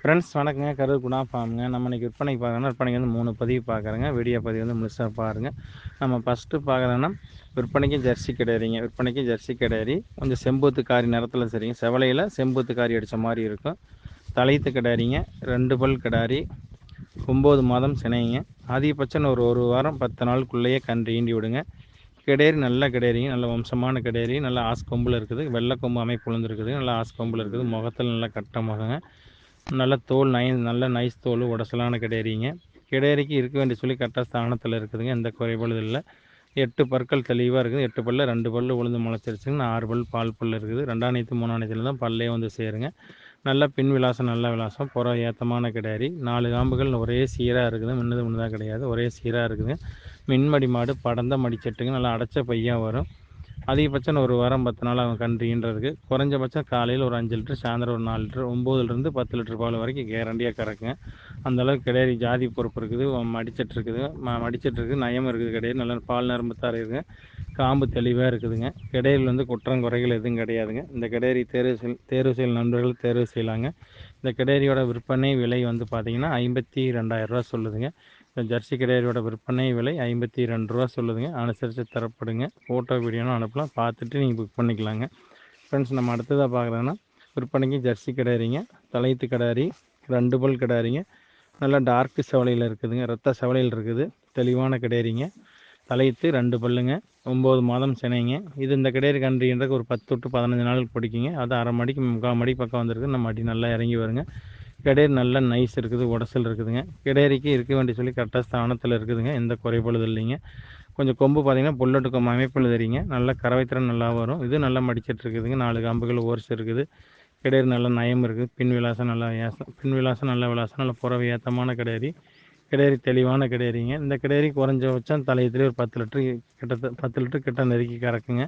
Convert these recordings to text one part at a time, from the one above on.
Friends வணக்கங்க. கரூர் குணா ஃபார்முங்க நம்ம இன்றைக்கி விற்பனைக்கு பார்க்குறோன்னா விற்பனைக்கு வந்து மூணு பதிவு பார்க்குறேங்க. வீடியோ பதிவு வந்து முழுசாக பாருங்கள் நம்ம ஃபஸ்ட்டு பார்க்குறோன்னா விற்பனைக்கு ஜெர்சி கிடையாதுங்க விற்பனைக்கு ஜெர்சி கிடையாது கொஞ்சம் செம்பூத்து காரி நிறத்தில் சரிங்க. செவலையில் செம்பூத்து காரி அடித்த மாதிரி இருக்கும். தலையத்து கிடாரிங்க ரெண்டு பல் கிடாரி ஒம்பது மாதம் சினைங்க. அதிகபட்சம் ஒரு ஒரு வாரம் பத்து நாளுக்குள்ளேயே கன்று ஈண்டி விடுங்க. கிடேரி நல்ல கிடேரிங்க நல்ல வம்சமான கிடேரி நல்ல ஆஸ் கொம்பில் இருக்குது. வெள்ளை கொம்பு அமைப்பு விழுந்துருக்குது நல்ல ஆஸ் கொம்பில் இருக்குது. முகத்தில் நல்லா கட்டமாகங்க நல்ல தோல் நை நல்ல நைஸ் தோல் உடசலான கிடேரிங்க கிடேரிக்கு இருக்க வேண்டிய சொல்லி கரெக்டாக ஸ்தானத்தில் இருக்குதுங்க. எந்த குறைபாடு இல்லை. எட்டு பற்கள் தெளிவாக இருக்குது. எட்டு பல்ல ரெண்டு பல்லு உளுந்து முளைச்சிருச்சுங்க. ஆறு பல் பால் பல் இருக்குது. ரெண்டாம் நேற்று மூணாம் நேரத்தில் தான் பல்லே வந்து சேருங்க. நல்ல பின் விலாசம் நல்ல விலாசம். புற ஏத்தமான கிடாரி நாலு காம்புகள் ஒரே சீராக இருக்குது. முன்னது முன்னதாக கிடையாது. ஒரே சீராக இருக்குதுங்க. மின்மடி மாடு படந்த மடிச்சட்டுங்க. நல்லா அடைச்ச பையாக வரும். அதிகபட்சம் ஒரு வாரம் பத்து நாள் அவன் கன்றுன்றதுக்கு குறைஞ்சபட்சம் காலையில் ஒரு அஞ்சு லிட்டர் சாயந்தரம் ஒரு நாலு லிட்டர் ஒம்போதுலேருந்து பத்து லிட்டர் பால் வரைக்கும் கேரண்டியாக கறக்குங்க. அந்தளவுக்கு கிடையாது. ஜாதி பொறுப்பு இருக்குது மடிச்சிட்டு இருக்குது. ம மடிச்சிட்டு இருக்குது நயம் இருக்குது கிடையாது. நல்ல பால் நரம்பு தான் இருக்குதுங்க காம்பு தெளிவாக இருக்குதுங்க. கிடையில் வந்து குற்றம் குறைகள் எதுவும் கிடையாதுங்க. இந்த கிடையரி தேர்வு செய் தேர்வு செய்யல் நண்பர்கள் தேர்வு செய்யலாங்க. இந்த கிடையரியோட விற்பனை விலை வந்து பார்த்திங்கன்னா ஐம்பத்தி ரெண்டாயிரரூவா சொல்லுதுங்க. இந்த ஜெர்சி கிடையாரியோட விற்பனை விலை ஐம்பத்தி ரெண்டு ரூபா சொல்லுதுங்க. அனுசரித்து தரப்படுங்க. ஃபோட்டோ வீடியோனும் அனுப்பலாம். பார்த்துட்டு நீங்கள் புக் பண்ணிக்கலாங்க. ஃப்ரெண்ட்ஸ் நம்ம அடுத்ததாக பார்க்குறோன்னா விற்பனைக்கு ஜெர்சி கிடாரிங்க தலையத்து கிடாரி ரெண்டு பல் கிடாரிங்க நல்லா டார்க்கு செவலையில் இருக்குதுங்க. ரத்த செவலையில் இருக்குது. தெளிவான கிடையறிங்க. தலையத்து ரெண்டு பல்லுங்க. ஒம்பது மாதம் சினைங்க. இது இந்த கிடேரி கன்றுன்றக்கு ஒரு பத்து டு பதினஞ்சு நாளுக்கு பிடிக்குங்க. அது அரை மடிக்கு முக்கால் மடி பக்கம் வந்திருக்கு நம்ம அடி நல்லா இறங்கி வருங்க. கிடையர் நல்ல நைஸ் இருக்குது. உடசல் இருக்குதுங்க. கிடையறிக்கு இருக்க வேண்டிய சொல்லி கரெக்டாக ஸ்தானத்தில் இருக்குதுங்க. எந்த குறைபாடு இல்லைங்க. கொஞ்சம் கொம்பு பார்த்தீங்கன்னா புல்லட்டு கொம்பு அமைப்பில் தெரியுங்க நல்லா கறவைத்திறன் நல்லா வரும். இது நல்லா மடிச்சிட்டு இருக்குதுங்க. நாலு கம்புகள் ஓரிச்சு இருக்குது. கிடேரி நல்ல நயம் இருக்குது பின் விலாசம் நல்லா ஏசம் பின் விலாசம் நல்ல விலாசம் நல்ல புறவை ஏற்றமான கிடேரி கிடேரி தெளிவான கிடேரிங்க இந்த கிடேரி குறைஞ்சபட்சம் தலையத்துலேயே ஒரு பத்து லிட்டரு கிட்ட பத்து லிட்டரு கிட்ட நெருக்கி கறக்குங்க.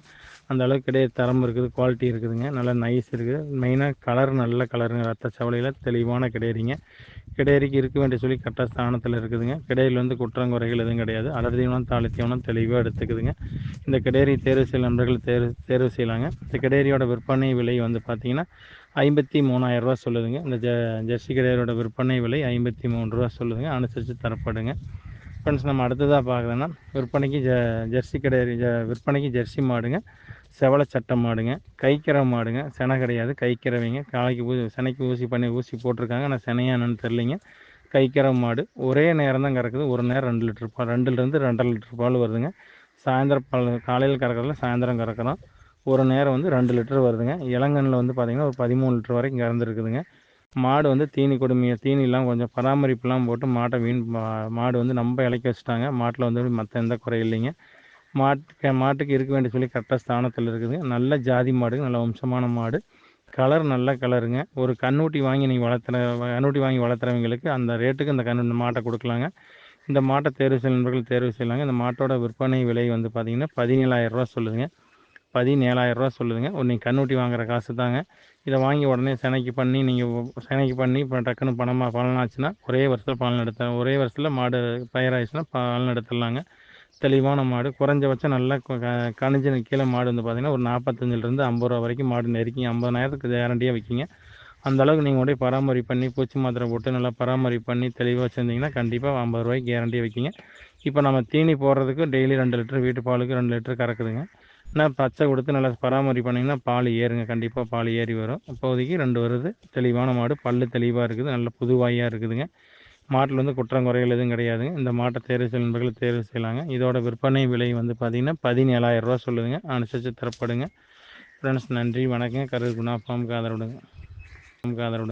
அந்த அளவுக்கு தரம் இருக்குது குவாலிட்டி இருக்குதுங்க. நல்லா நைஸ் இருக்குது. மெயினாக கலர் நல்ல கலருங்க ரத்த சவலையில் தெளிவான கிடையாதுங்க கிடேரிக்கு இருக்க வேண்டிய சொல்லி கரெக்டாக ஸ்தானத்தில் இருக்குதுங்க. கிடையில் வந்து குற்றங்குறைகள் எதுவும் கிடையாது. அடர் தீவனம் தீவனம் தெளிவாக எடுத்துக்குதுங்க. இந்த கிடேரி தேர்வு செய்ய நண்பர்கள் தேர்வு தேர்வு செய்யலாங்க. இந்த கிடேரியோட விற்பனை விலை வந்து பார்த்திங்கன்னா ஐம்பத்தி மூணாயிரரூவா சொல்லுதுங்க. இந்த ஜ ஜெர்சி கிடையாரோட விற்பனை விலை ஐம்பத்தி மூணு ரூபா சொல்லுதுங்க. அனுசரித்து தரப்படுங்க. ஃப்ரெண்ட்ஸ் நம்ம அடுத்ததாக பார்க்குறோன்னா விற்பனைக்கு ஜ ஜெர்சி கிடையாது ஜ விற்பனைக்கு ஜெர்சி மாடுங்க. செவலை சட்டை மாடுங்க. கைக்கிற மாடுங்க. செனை கிடையாது. கைக்கிறவைங்க. காலைக்கு ஊசி செனைக்கு ஊசி பண்ணி ஊசி போட்டிருக்காங்க. ஆனால் செனையா என்னன்னு தெரிலிங்க கைக்கிற மாடு. ஒரே நேரம் தான் கறக்குது. ஒரு நேரம் ரெண்டு லிட்டர் பால் ரெண்டுலேருந்து ரெண்டரை லிட்டர் பால் வருதுங்க. சாயந்தரம் பல காலையில் கறக்கிறதுல சாயந்தரம் கறக்கிறோம். ஒரு நேரம் வந்து ரெண்டு லிட்டர் வருதுங்க. இளங்கனில் வந்து பார்த்திங்கன்னா ஒரு பதிமூணு லிட்டர் வரைக்கும் கறந்துருக்குதுங்க. மாடு வந்து தீனி கொடுமையை தீனிலாம் கொஞ்சம் பராமரிப்புலாம் போட்டு மாட்டை வீண் மாடு வந்து நம்ம இலைக்க வச்சுட்டாங்க. மாட்டில் வந்து மற்ற எந்த குறையும் இல்லைங்க. மாட்டு மாட்டுக்கு இருக்க வேண்டிய சொல்லி கரெக்டாக ஸ்தானத்தில் இருக்குதுங்க நல்ல ஜாதி மாடு நல்ல வம்சமான மாடு. கலர் நல்ல கலருங்க. ஒரு கண்ணூட்டி வாங்கி நீங்கள் வளர்த்துற கண்ணூட்டி வாங்கி வளர்த்துறவங்களுக்கு அந்த ரேட்டுக்கு அந்த கண்ணு மாட்டை கொடுக்கலாங்க. இந்த மாட்டை தேர்வு செய்ய நண்பர்கள் தேர்வு செய்யலாங்க. இந்த மாட்டோட விற்பனை விலை வந்து பார்த்திங்கன்னா பதினேழாயிரரூவா சொல்லுதுங்க. பதினேழாயிரரூவா சொல்லுதுங்க. ஒரு நீங்கள் கண்ணுட்டி வாங்குற காசு தாங்க. இதை வாங்கி உடனே செனைக்கு பண்ணி நீங்கள் செனைக்கு பண்ணி இப்போ டக்குன்னு பணமாக பலன் ஆச்சுன்னா ஒரே வருஷத்தில் பலன் எடுத்த ஒரே வருஷத்தில் மாடு பயிராயிடுச்சுன்னா பலன் எடுத்துடலாங்க. தெளிவான மாடு குறைஞ்சபட்சம் நல்லா கணிஞ்சு கீழே மாடு வந்து பார்த்திங்கன்னா ஒரு நாற்பத்தஞ்சிலிருந்து ஐம்பது ரூபா வரைக்கும் மாடு நெருக்கி ஐம்பதாயிரத்துக்கு கேரண்டியாக விற்கிங்க அந்த அளவுக்கு நீங்கள் உடைய பராமரிப்பு பண்ணி பூச்சி மாத்திரை போட்டு நல்லா பராமரிப்பு பண்ணி தெளிவாக வச்சுருந்தீங்கன்னா கண்டிப்பாக ஐம்பது ரூபாய்க்கு கேரண்டி வைக்கிங்க இப்போ நம்ம தீனி போடுறதுக்கு டெய்லி ரெண்டு லிட்டர் வீட்டு பாலுக்கு ரெண்டு லிட்டர் கறக்குதுங்க. ஆனால் பச்சை கொடுத்து நல்லா பராமரி பண்ணிங்கன்னா பால் ஏறுங்க கண்டிப்பாக பால் ஏறி வரும். இப்போதைக்கு ரெண்டு வருது தெளிவான மாடு பல் தெளிவாக இருக்குது நல்ல புதுவாயாக இருக்குதுங்க. மாட்டில் வந்து குற்றம் குறைகள் எதுவும் கிடையாதுங்க. இந்த மாட்டை தேர்வு செய்யும் நண்பர்கள் தேர்வு செய்யலாங்க. இதோட விற்பனை விலை வந்து பார்த்திங்கன்னா பதினேழாயிரரூவா சொல்லுதுங்க அனுசரித்து தரப்படுங்க. ஃப்ரெண்ட்ஸ் நன்றி வணக்கம் கரு குணா ஃபார்முக்கு ஆதரவுடுங்க ஃபார்முக்கு ஆதரவுடுங்க